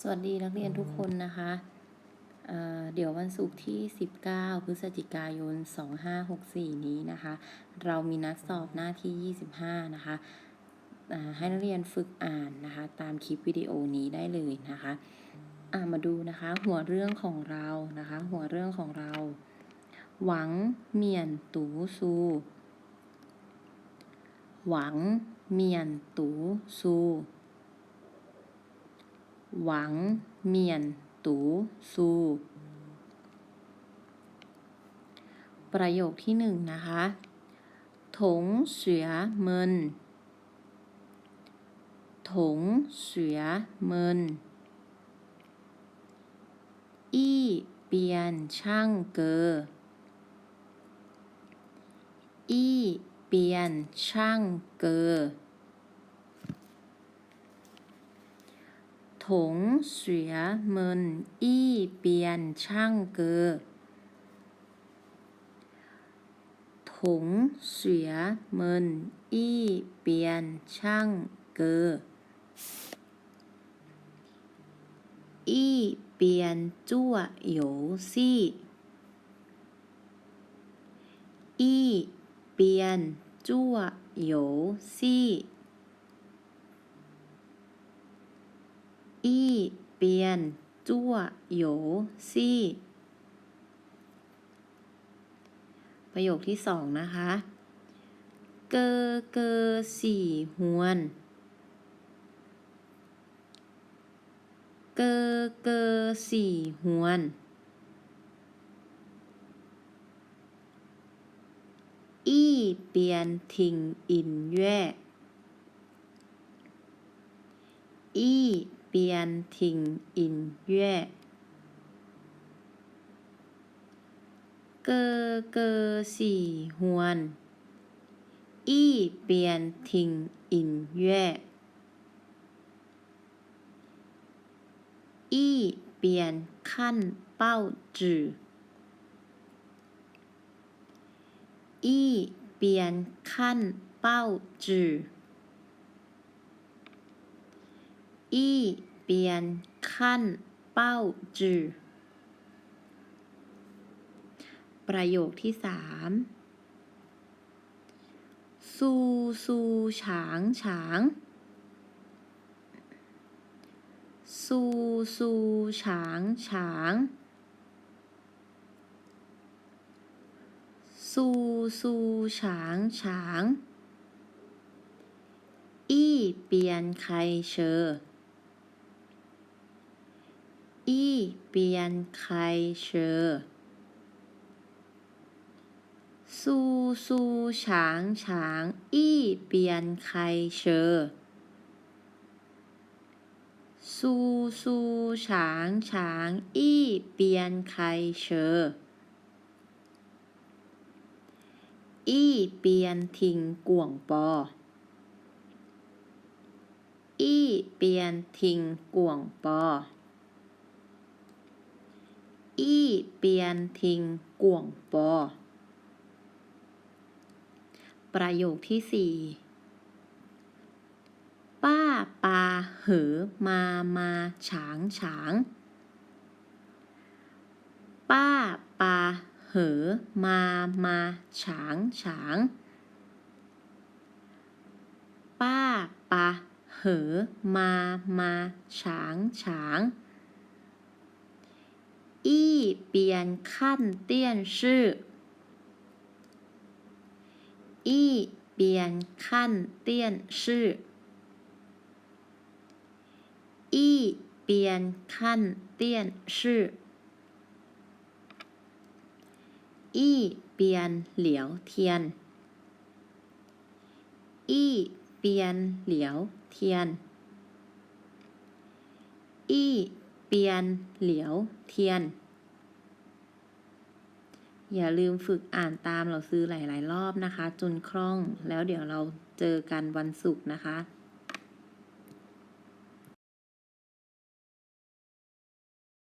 สวัสดีนักเรียนทุกคนนะคะเเดี๋ยววันศุกร์ที่ 19 พฤศจิกายน 2564 นี้นะคะ เรามีนัดสอบหน้าที่ 25 นะคะ ให้นักเรียนฝึกอ่านนะคะ ตามคลิปวิดีโอนี้ได้เลยนะคะามาดูนะคะหัวเรื่องของเรานะคะ หัวเรื่องของเรา หวังเมียนตูซู หวังเมียนตูซู หวัง เมียน ตูซู ประโยคที่หนึ่งนะคะถงเสือเมินถงเสือเมินอี้เปียนช่างเกออี้เปียนช่างเกอ ถงเสือเมินอี้เปียนช่างเกอถงเสือเมินอี้เปียนช่างเกออี้เปียนจั่วโหยวซี่อี้เปียนจั่วโหยวซี่ อี้ เปียน จั่วโหยซี่ ประโยคที่สองนะคะ เกอเกอสี่หวน เกอเกอสี่หวน อี้เปียนทิงอินแย่อี้ นแย่เกอเกอสี่หวนอี้เปียนทิงอินแย่ อี้เปียนขั้นเป้าจืออี้เปียนขั้นเป้าจืออี้เปียนขั้น เป้าจือ ประโยคที่สามซูซูฉางฉางซูซูฉางฉางซูซูฉางฉาง อี้เปียนไคเชอ อี้เปียนไคเชอซูซูฉางฉางอี้เปียนไคเชอซูซูฉางฉางอี้เปียนไคเชออี้เปียนทิงกวงปอ อี้เปียนทิงกวงปอ อี้เปียนทิงกวงปอ ประโยคที่สี่ป้าปาเหอมามาฉางฉาง ป้าปาเหอมามาฉางฉาง ป้าปาเหอมามาฉางฉางอี้ เปียนขั้นเตี้ยนชื่ออี้เปียนขั้นเตี้ยนชื่ออี้เปียนขั้นเตี้ยนชื่ออี้เปียนเหลียวเทียนอี้เปียนเหลียวเทียนอี้เปียนเหลียวเทียน อย่าลืมฝึกอ่านตามเราซื้อหลาย ๆ รอบนะคะ จนคล่อง แล้วเดี๋ยวเราเจอกันวันศุกร์นะคะ